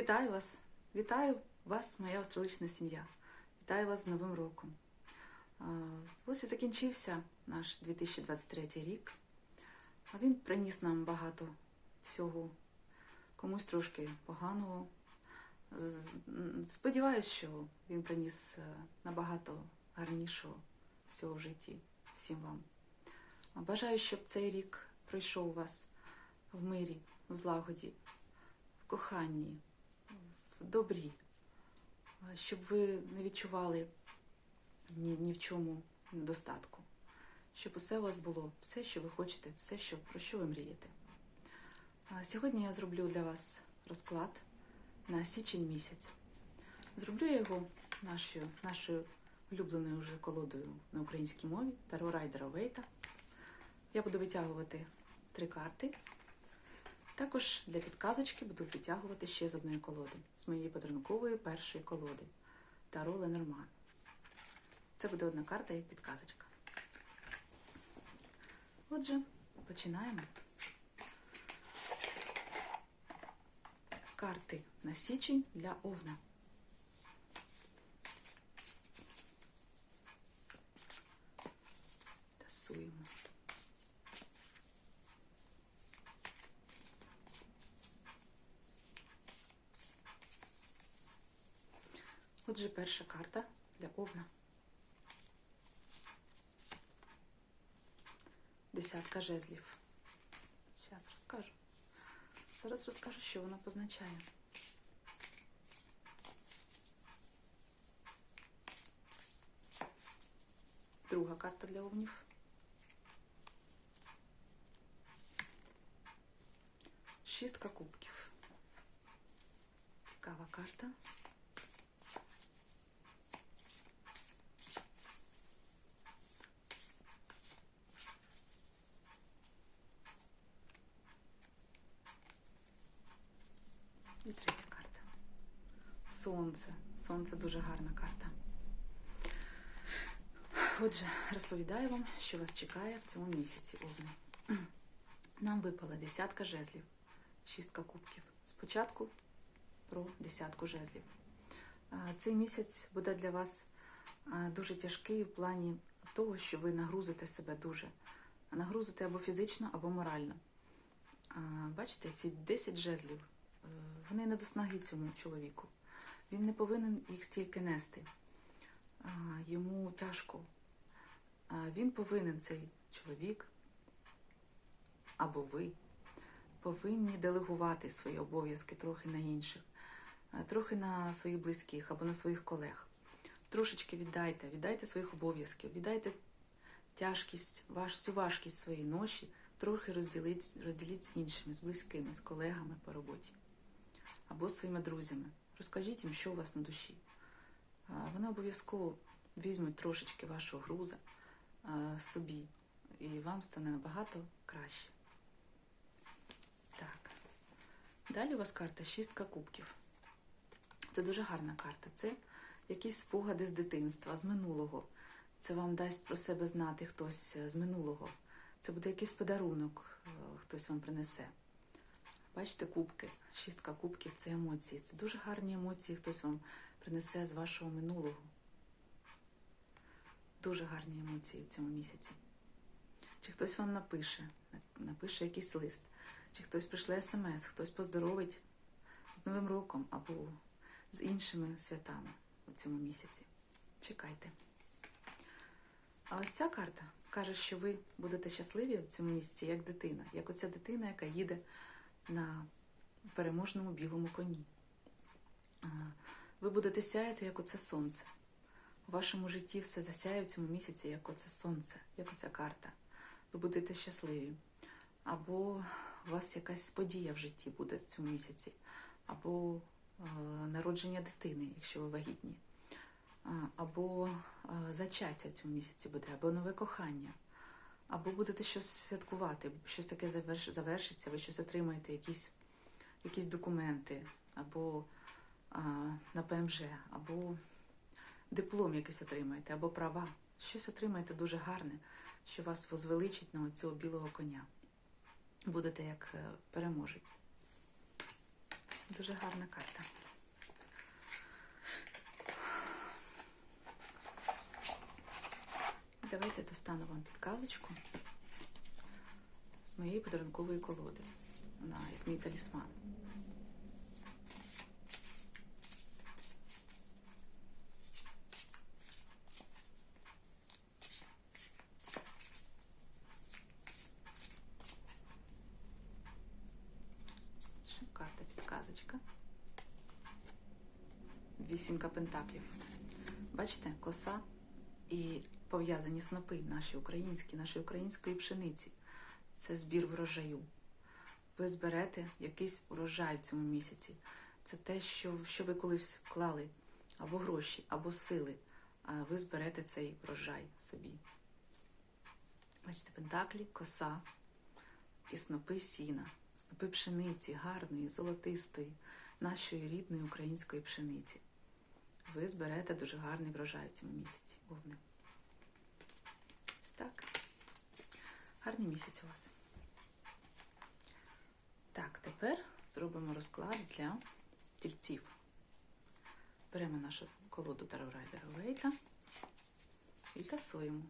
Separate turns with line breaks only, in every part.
Вітаю вас! Вітаю вас, моя астрологічна сім'я. Вітаю вас з Новим роком. Ось і закінчився наш 2023 рік. А він приніс нам багато всього, комусь трошки поганого. Сподіваюсь, що він приніс е, набагато гарнішого всього в житті всім вам. Бажаю, щоб цей рік пройшов у вас в мирі, в злагоді, в коханні, добрі, щоб ви не відчували ні, ні в чому недостатку, щоб усе у вас було, все, що ви хочете, все, що, про що ви мрієте. Сьогодні я зроблю для вас розклад на січень місяць. Зроблю я його нашою, нашою улюбленою вже колодою на українській мові Таро Райдера Вейта. Я буду витягувати три карти. Також для підказочки буду підтягувати ще з одної колоди, з моєї подарункової першої колоди Таро Ленорман. Це буде одна карта як підказочка. Отже, починаємо. Карти на січень для Овна. Тасуємо. Отже, перша карта для Овна. Десятка жезлів. Зараз розкажу. Зараз розкажу, що вона позначає. Друга карта для овнів. Шістка кубків. Цікава карта. І третя карта. Сонце. Сонце дуже гарна карта. Отже, розповідаю вам, що вас чекає в цьому місяці, Овни. Нам випала десятка жезлів, шістка кубків. Спочатку про десятку жезлів. Цей місяць буде для вас дуже тяжкий в плані того, що ви нагрузите себе дуже. Нагрузите або фізично, або морально. Бачите, ці 10 жезлів, е, вони не до снаги цьому чоловіку. Він не повинен їх стільки нести. Йому тяжко. Він повинен, цей чоловік, або ви, повинні делегувати свої обов'язки трохи на інших, трохи на своїх близьких або на своїх колег. Трошечки віддайте, віддайте своїх обов'язків, віддайте тяжкість, ваш, всю важкість своєї ноші, трохи розділіть, розділіть з іншими, з близькими, з колегами по роботі або з своїми друзями. Розкажіть їм, що у вас на душі. Вони обов'язково візьмуть трошечки вашого груза собі, і вам стане набагато краще. Так. Далі у вас карта шістка кубків. Це дуже гарна карта. Це якісь спогади з дитинства, з минулого. Це вам дасть про себе знати хтось з минулого. Це буде якийсь подарунок, е, хтось вам принесе. Бачите, кубки, шістка кубків це емоції. Це дуже гарні емоції, хтось вам принесе з вашого минулого. Дуже гарні емоції в цьому місяці. Чи хтось вам напише, напише якийсь лист, чи хтось прийшле смс, хтось поздоровить з Новим роком або з іншими святами у цьому місяці. Чекайте. А ось ця карта каже, що ви будете щасливі в цьому місяці, як дитина, як оця дитина, яка їде на переможному білому коні. Ви будете сяяти, як оце сонце. У вашому житті все засяє в цьому місяці, як оце сонце, як оця карта. Ви будете щасливі. Або у вас якась подія в житті буде в цьому місяці, або е, народження дитини, якщо ви вагітні, або е, зачаття в цьому місяці буде, або нове кохання, або будете щось святкувати, щось таке заверш- завершиться, ви щось отримаєте, якісь, якісь документи, або а, на ПМЖ, або диплом якийсь отримаєте, або права. Щось отримаєте дуже гарне, що вас возвеличить на цього білого коня. Будете як е, переможець. дуже гарна карта. Давайте достану вам підказочку з моєї подарункової колоди. Вона як мій талісман. Ще карта підказочка. Вісімка пентаклів. Бачите, коса пов'язані снопи наші українські, нашої української пшениці. Це збір врожаю. Ви зберете якийсь урожай в цьому місяці. Це те, що, що ви колись вклали, або гроші, або сили. А ви зберете цей врожай собі. Бачите, пентаклі, коса і снопи сіна, снопи пшениці, гарної, золотистої, нашої рідної української пшениці. Ви зберете дуже гарний врожай в цьому місяці. Вовни. Так. Гарний місяць у вас. Так, тепер зробимо розклад для тільців. Беремо нашу колоду Таро Райдера Вейта і тасуємо.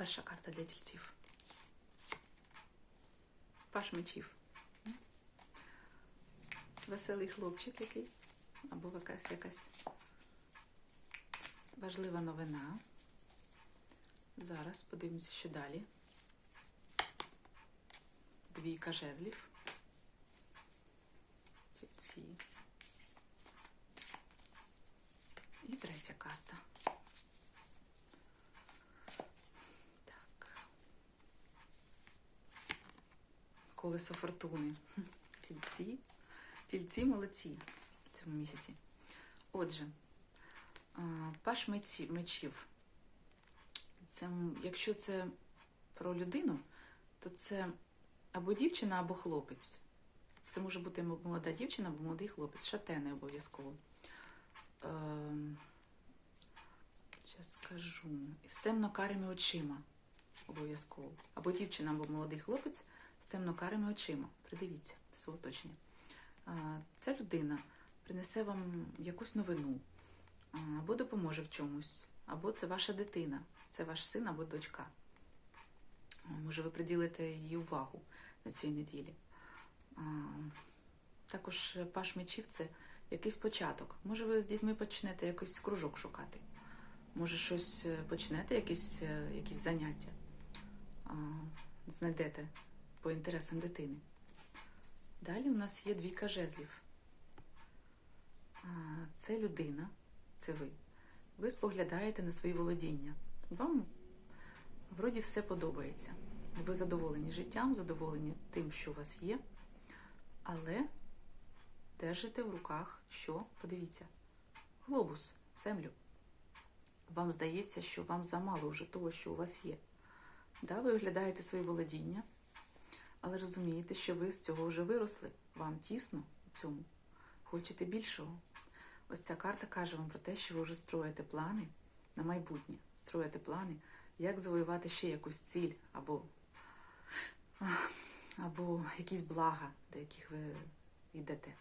Перша карта для тільців. Паш мечів. Веселий хлопчик який, або якась якась важлива новина. Зараз подивимося, що далі. Двійка жезлів. Тільці. І третя карта. Так. Колесо фортуни. Тільці. Тільці молодці в цьому місяці. Отже, паш мечі- мечів. Це, якщо це про людину, то це або дівчина, або хлопець. Це може бути молода дівчина або молодий хлопець, шатений обов'язково. Ем, Зараз скажу. Із темно-карими очима обов'язково. Або дівчина, або молодий хлопець темно-карими очима. Придивіться все оточення. Ця людина принесе вам якусь новину, або допоможе в чомусь, або це ваша дитина, це ваш син або дочка. Може, ви приділите їй увагу на цій неділі. Також паш мечів це якийсь початок. Може, ви з дітьми почнете якийсь кружок шукати. Може, щось е, почнете, якісь, е, якісь заняття. Знайдете по інтересам дитини. Далі у нас є двійка жезлів. Це людина, це ви. Ви споглядаєте на свої володіння. Вам вроді все подобається. Ви задоволені життям, задоволені тим, що у вас є, але держите в руках, що, подивіться, глобус, землю. Вам здається, що вам замало вже того, що у вас є. Да, ви оглядаєте свої володіння, але розумієте, що ви з цього вже виросли. Вам тісно у цьому. Хочете більшого. Ось ця карта каже вам про те, що ви вже строїте плани на майбутнє, строїте плани, як завоювати ще якусь ціль або, або якісь блага, до яких ви йдете.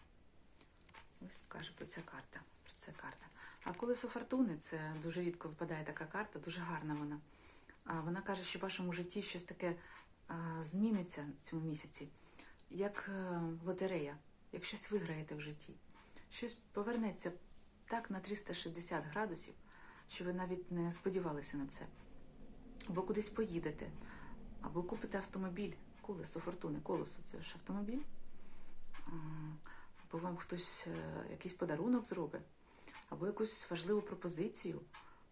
Ось каже про ця карта. Про це карта. А колесо фортуни це дуже рідко випадає така карта, дуже гарна вона. Вона каже, що в вашому житті щось таке зміниться в цьому місяці, як е, лотерея, як щось виграєте в житті. Щось повернеться так на 360 градусів, що ви навіть не сподівалися на це. Або кудись поїдете, або купите автомобіль, колесо фортуни, колесо це ж автомобіль. Або вам хтось е, якийсь подарунок зробить, або якусь важливу пропозицію,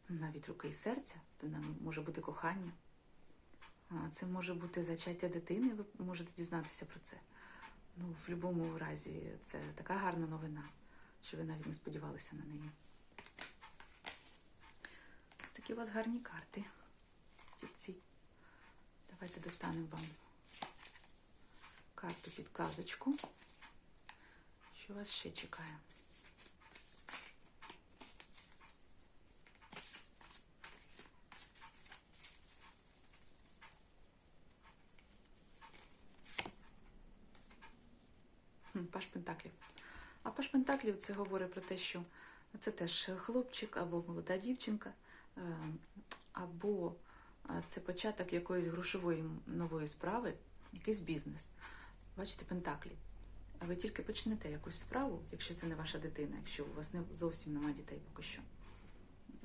навіть руки і серця, це може бути кохання. Це може бути зачаття дитини, ви можете дізнатися про це. Ну, в будь-якому разі, це така гарна новина, що ви навіть не сподівалися на неї. Ось такі у вас гарні карти. Ці. Давайте достанемо вам карту підказочку Що вас ще чекає? Хм, Паш Пентаклів. А Паш Пентаклів це говорить про те, що це теж хлопчик або молода дівчинка, е, або е, це початок якоїсь грошової нової справи, якийсь бізнес. Бачите, Пентаклі. А ви тільки почнете якусь справу, якщо це не ваша дитина, якщо у вас не зовсім немає дітей поки що.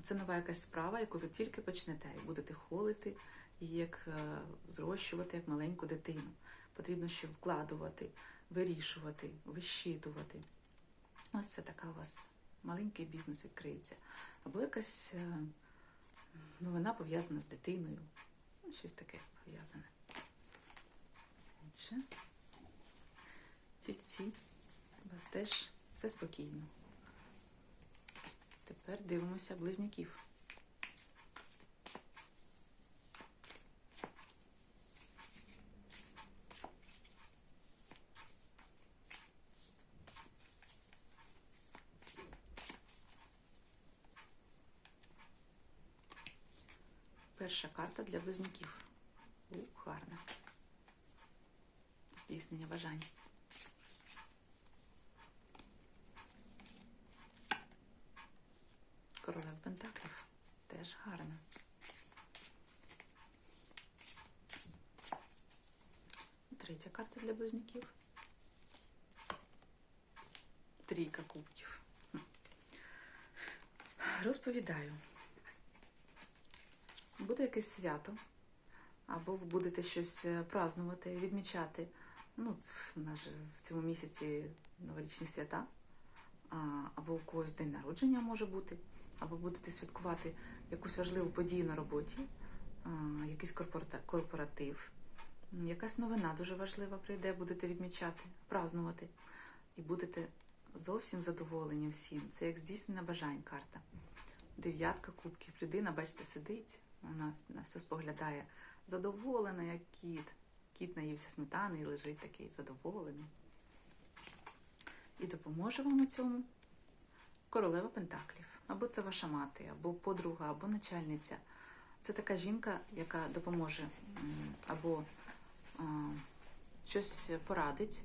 Це нова якась справа, яку ви тільки почнете і будете холити її, як е, зрощувати як маленьку дитину. Потрібно ще вкладувати, вирішувати, вищитувати. Ось це така у вас маленький бізнес відкриється. Або якась е, новина пов'язана з дитиною. Ну, щось таке пов'язане. Інше. Тільці, у вас теж все спокійно. Тепер дивимося близнюків. Перша карта для близнюків. У, гарна. Здійснення бажань. Королева Пентаклів. Теж гарна. Третя карта для близнюків. Трійка кубків. Розповідаю. Буде якесь свято, або ви будете щось е, празнувати, відмічати. Ну, в нас в цьому місяці новорічні свята, або у когось день народження може бути, або будете святкувати якусь важливу подію на роботі, якийсь корпоратив, якась новина дуже важлива прийде, будете відмічати, празнувати. І будете зовсім задоволені всім. Це як здійснена бажань карта. Дев'ятка кубків. Людина, бачите, сидить, вона на все споглядає, задоволена, як кіт. Кіт наївся сметани і лежить такий задоволений. І допоможе вам у цьому королева Пентаклів. Або це ваша мати, або подруга, або начальниця. Це така жінка, яка допоможе або а, щось порадить,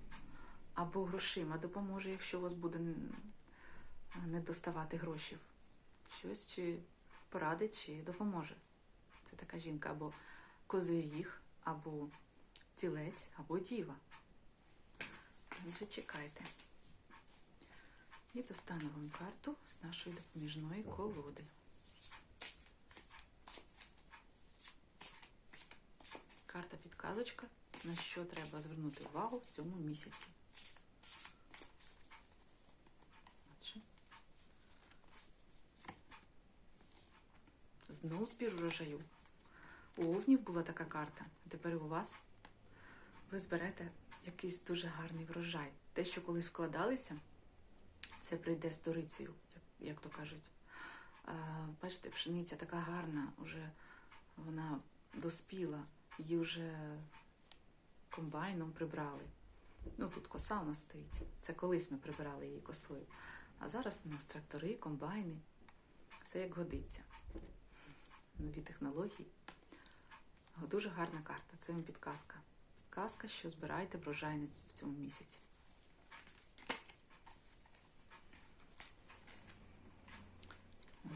або грошима допоможе, якщо у вас буде не доставати грошей. Щось чи порадить, чи допоможе. Це така жінка або козиріг, або тілець, або діва. Отже, чекайте. І достану вам карту з нашої допоміжної колоди. Карта підказочка, на що треба звернути увагу в цьому місяці. Отже. Знов збір урожаю. У Овнів була така карта, а тепер у вас. Ви зберете якийсь дуже гарний врожай. Те, що колись вкладалися, це прийде сторицею, як, як то кажуть. А, бачите, пшениця така гарна, вже вона доспіла, її вже комбайном прибрали. Ну тут коса у нас стоїть. Це колись ми прибирали її косою. А зараз у нас трактори, комбайни. Все як годиться. Нові технології. Дуже гарна карта. Це вам підказка. Підказка, що збирайте врожайниць в цьому місяці.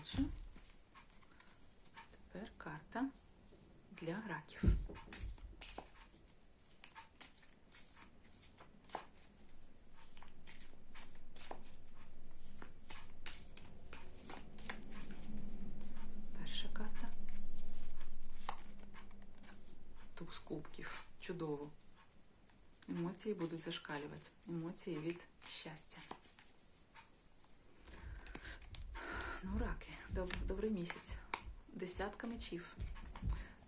Отже, тепер карта для раків. Перша карта. Туз кубків. Чудово. Емоції будуть зашкалювати. Емоції від щастя. Ну, раки, доб- добрий місяць. Десятка мечів.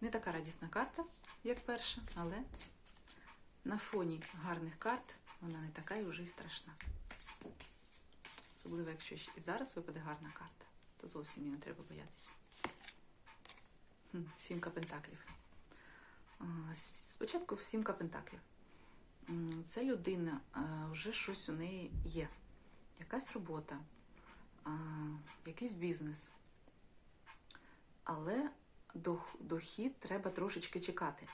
Не така радісна карта, як перша, але на фоні гарних карт вона не така і вже й страшна. Особливо, якщо і зараз випаде гарна карта, то зовсім її не треба боятися. Сімка пентаклів. Спочатку сімка пентаклів. Це людина, вже щось у неї є. якась робота, якийсь бізнес. Але дохід треба трошечки чекати.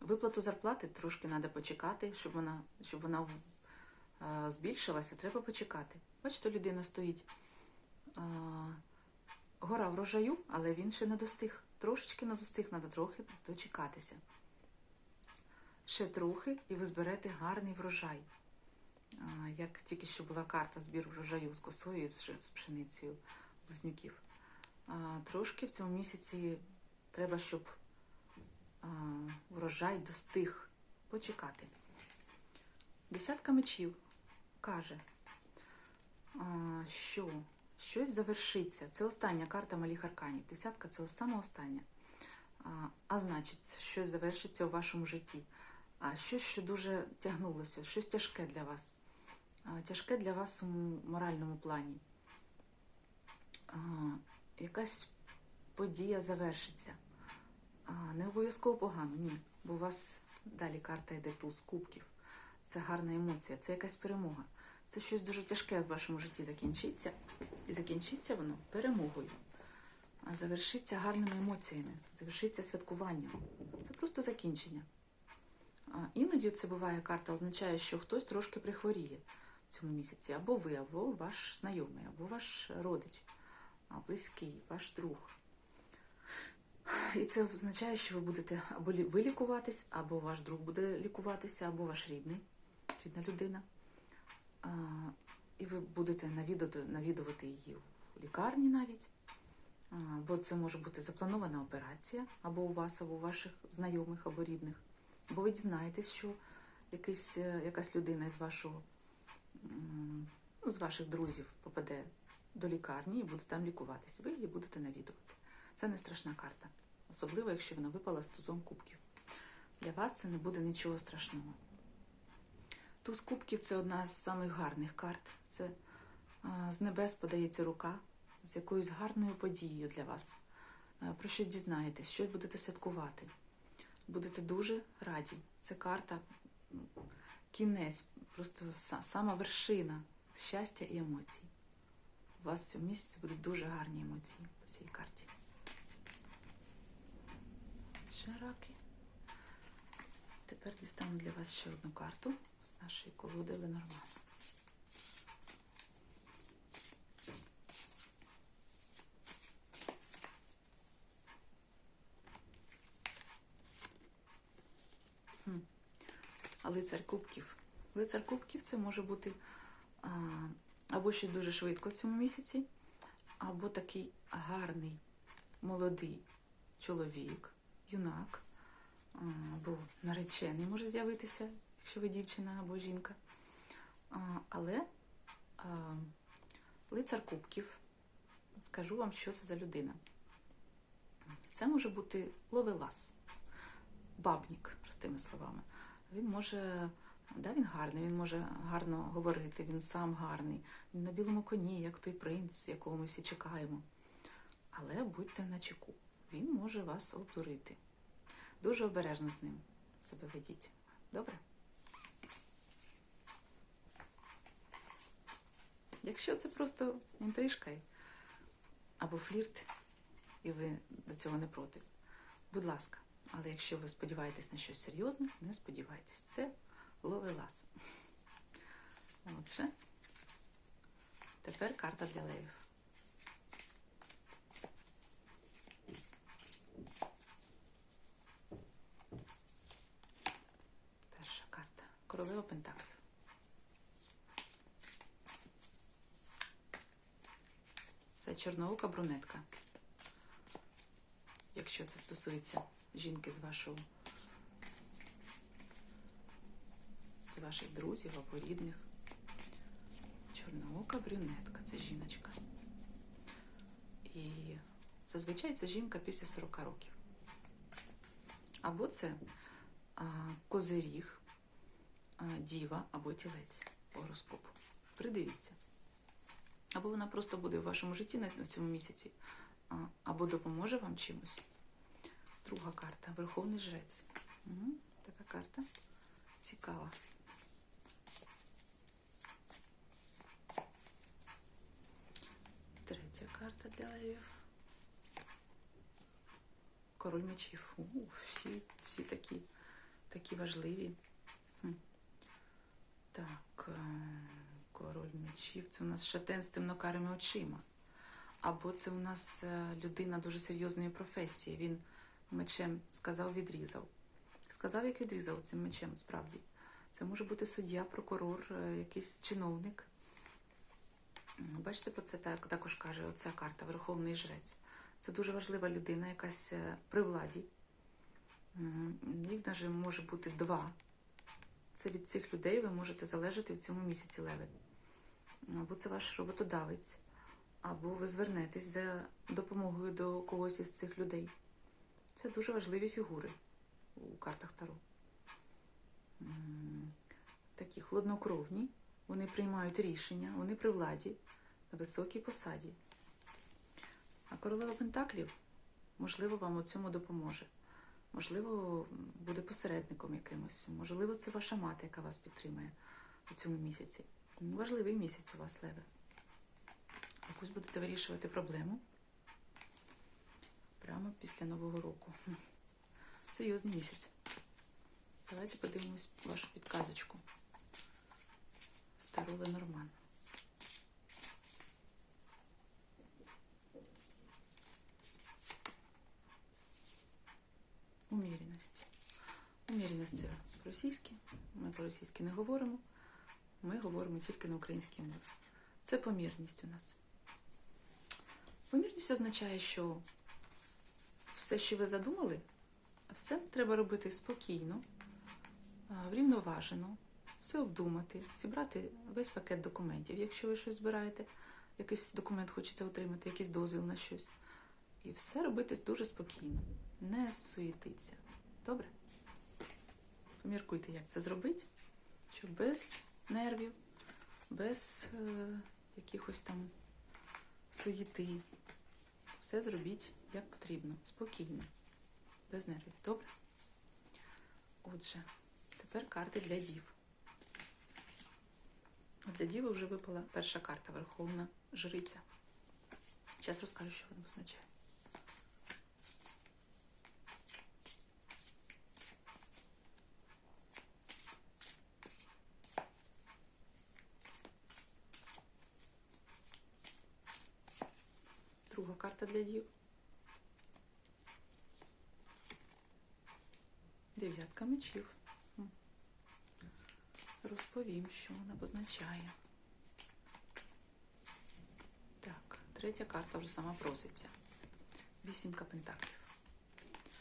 Виплату зарплати трошки треба почекати, щоб вона, щоб вона збільшилася, треба почекати. Бачите, людина стоїть. Гора врожаю, але він ще не достиг. Трошечки не достиг, треба трохи дочекатися. Ще трохи, і ви зберете гарний врожай. Як тільки що була карта збір врожаю з косою з пшеницею близнюків. Трошки в цьому місяці треба, щоб врожай достиг. Почекати. Десятка мечів каже, що щось завершиться. Це остання карта малих арканів. Десятка це саме остання. А значить, щось завершиться у вашому житті. А щось, що дуже тягнулося, щось тяжке для вас. Тяжке для вас у моральному плані. Якась подія завершиться. Не обов'язково погано, ні. Бо у вас далі карта йде туз кубків. Це гарна емоція, це якась перемога. Це щось дуже тяжке в вашому житті закінчиться. І закінчиться воно перемогою. А завершиться гарними емоціями, завершиться святкуванням. Це просто закінчення. Іноді це буває карта означає, що хтось трошки прихворіє цьому місяці. Або ви, або ваш знайомий, або ваш родич, близький, ваш друг. І це означає, що ви будете або ви лікуватись, або ваш друг буде лікуватися, або ваш рідний, рідна людина. А, і ви будете навідувати, її в лікарні навіть. А, бо це може бути запланована операція або у вас, або у ваших знайомих, або рідних. Бо ви дізнаєтесь, що якийсь, е, якась людина із вашого з ваших друзів попаде до лікарні і буде там лікуватись. Ви її будете навідувати. Це не страшна карта, особливо, якщо вона випала з тузом кубків. Для вас це не буде нічого страшного. Туз кубків це одна з самих гарних карт. Це з небес подається рука з якоюсь гарною подією для вас. Про щось дізнаєтесь, щось будете святкувати. Будете дуже раді. Це карта кінець, просто сама вершина щастя і емоцій. У вас в цьому місяці будуть дуже гарні емоції по цій карті. Ще раки. Тепер дістану для вас ще одну карту з нашої колоди. А лицар кубків. Лицар кубків це може бути або щось дуже швидко в цьому місяці, або такий гарний, молодий чоловік, юнак, або наречений може з'явитися, якщо ви дівчина або жінка. Але лицар кубків, скажу вам, що це за людина. Це може бути ловелас, бабнік, простими словами. Він може, да, він гарний, він може гарно говорити, він сам гарний, він на білому коні, як той принц, якого ми всі чекаємо. Але будьте на чеку, він може вас обдурити. Дуже обережно з ним себе ведіть. Добре? Якщо це просто інтрижка або флірт, і ви до цього не проти, будь ласка. Але якщо ви сподіваєтесь на щось серйозне, не сподівайтесь. Це ловелас. Отже, тепер карта для левів. Перша карта. Королева Пентаклів. Це чорноока брунетка. Якщо це стосується жінки з вашого з ваших друзів або рідних. Чорноока брюнетка це жіночка. І зазвичай це жінка після 40 років. Або це а, козиріг, а, діва або тілець по гороскопу. Придивіться. Або вона просто буде в вашому житті в цьому місяці, а, або допоможе вам чимось. Друга карта Верховний жрець. Угу, така карта цікава. Десятка левів. Король мечів. У, всі, всі такі, такі важливі. Так, е, король мечів. Це у нас шатен з темнокарими очима. Або це у нас е, людина дуже серйозної професії. Він мечем сказав, відрізав. Сказав, як відрізав цим мечем, справді. Це може бути суддя, прокурор, е, якийсь чиновник. Бачите, про це так, також каже оця карта Верховний Жрець. Це дуже важлива людина, якась е, при владі. Їх навіть може бути два. Це від цих людей ви можете залежати в цьому місяці леви. Або це ваш роботодавець, або ви звернетесь за допомогою до когось із цих людей. Це дуже важливі фігури у картах Таро. Такі хладнокровні, вони приймають рішення, вони при владі, на високій посаді. А королева Пентаклів, можливо, вам у цьому допоможе. Можливо, буде посередником якимось. Можливо, це ваша мати, яка вас підтримує у цьому місяці. Важливий місяць у вас, Леве. Якось будете вирішувати проблему прямо після Нового року. Серйозний місяць. Давайте подивимось вашу підказочку. Стару Ленорман. Уміряність. Уміряність це по-російськи. Ми по-російськи не говоримо. Ми говоримо тільки на українській мові. Це помірність у нас. Помірність означає, що все, що ви задумали, все треба робити спокійно, врівноважено, все обдумати, зібрати весь пакет документів, якщо ви щось збираєте, якийсь документ хочеться отримати, якийсь дозвіл на щось. І все робити дуже спокійно, не суєтиться. Добре? Поміркуйте, як це зробити, щоб без нервів, без е, якихось там суєти. Все зробіть як потрібно, спокійно, без нервів. Добре? Отже, тепер карти для дів. Для діви вже випала перша карта Верховна Жриця. Зараз розкажу, що вона означає. Друга карта для дів. Дев'ятка мечів. Розповім, що вона позначає. Так, третя карта вже сама проситься. Вісімка пентаклів.